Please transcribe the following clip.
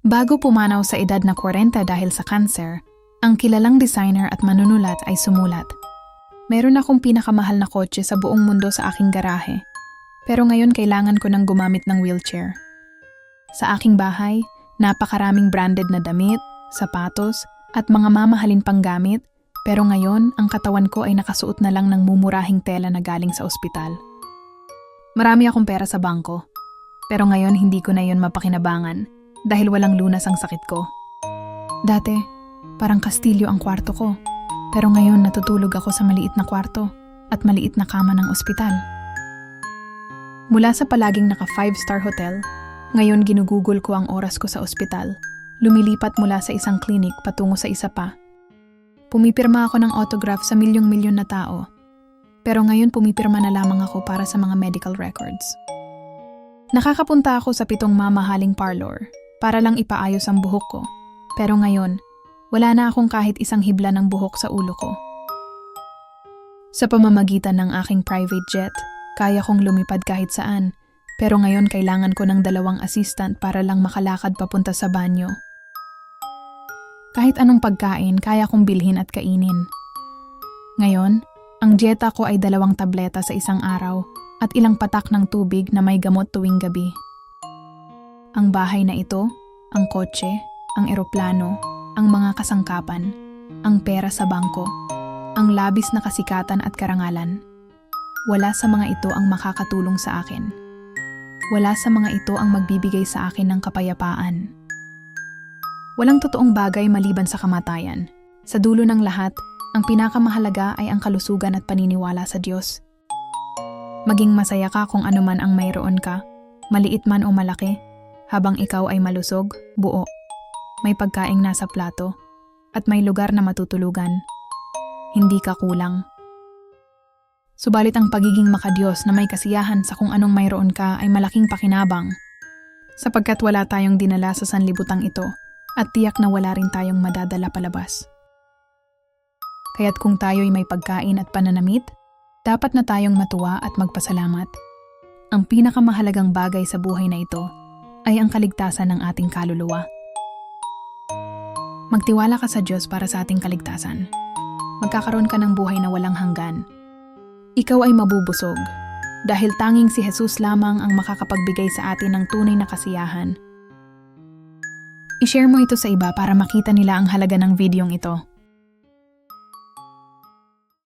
Bago pumanaw sa edad na 40 dahil sa cancer, ang kilalang designer at manunulat ay sumulat. Meron akong pinakamahal na kotse sa buong mundo sa aking garahe. Pero ngayon kailangan ko nang gumamit ng wheelchair. Sa aking bahay, napakaraming branded na damit, sapatos, at mga mamahalin pang gamit, pero ngayon ang katawan ko ay nakasuot na lang ng mumurahing tela na galing sa ospital. Marami akong pera sa bangko, pero ngayon hindi ko na yon mapakinabangan dahil walang lunas ang sakit ko. Dati, parang kastilyo ang kwarto ko, pero ngayon natutulog ako sa maliit na kwarto at maliit na kama ng ospital. Mula sa palaging naka 5-star hotel, ngayon ginugugol ko ang oras ko sa ospital. Lumilipat mula sa isang klinik patungo sa isa pa. Pumipirma ako ng autograph sa milyong-milyon na tao. Pero ngayon pumipirma na lamang ako para sa mga medical records. Nakakapunta ako sa pitong mamahaling parlor para lang ipaayos ang buhok ko. Pero ngayon, wala na akong kahit isang hibla ng buhok sa ulo ko. Sa pamamagitan ng aking private jet, kaya kong lumipad kahit saan. Pero ngayon kailangan ko ng dalawang assistant para lang makalakad papunta sa banyo. Kahit anong pagkain, kaya kong bilhin at kainin. Ngayon, ang dieta ko ay dalawang tableta sa isang araw at ilang patak ng tubig na may gamot tuwing gabi. Ang bahay na ito, ang kotse, ang eroplano, ang mga kasangkapan, ang pera sa bangko, ang labis na kasikatan at karangalan. Wala sa mga ito ang makakatulong sa akin. Wala sa mga ito ang magbibigay sa akin ng kapayapaan. Walang totoong bagay maliban sa kamatayan. Sa dulo ng lahat, ang pinakamahalaga ay ang kalusugan at paniniwala sa Diyos. Maging masaya ka kung anuman ang mayroon ka, maliit man o malaki, habang ikaw ay malusog, buo, may pagkaing nasa plato, at may lugar na matutulugan. Hindi ka kulang. Subalit ang pagiging makadiyos na may kasiyahan sa kung anong mayroon ka ay malaking pakinabang. Sapagkat wala tayong dinala sa sanlibutang ito at tiyak na wala rin tayong madadala palabas. Kaya't kung tayo'y may pagkain at pananamit, dapat na tayong matuwa at magpasalamat. Ang pinakamahalagang bagay sa buhay na ito ay ang kaligtasan ng ating kaluluwa. Magtiwala ka sa Diyos para sa ating kaligtasan. Magkakaroon ka ng buhay na walang hanggan. Ikaw ay mabubusog dahil tanging si Jesus lamang ang makakapagbigay sa atin ng tunay na kasiyahan. I-share mo ito sa iba para makita nila ang halaga ng videong ito.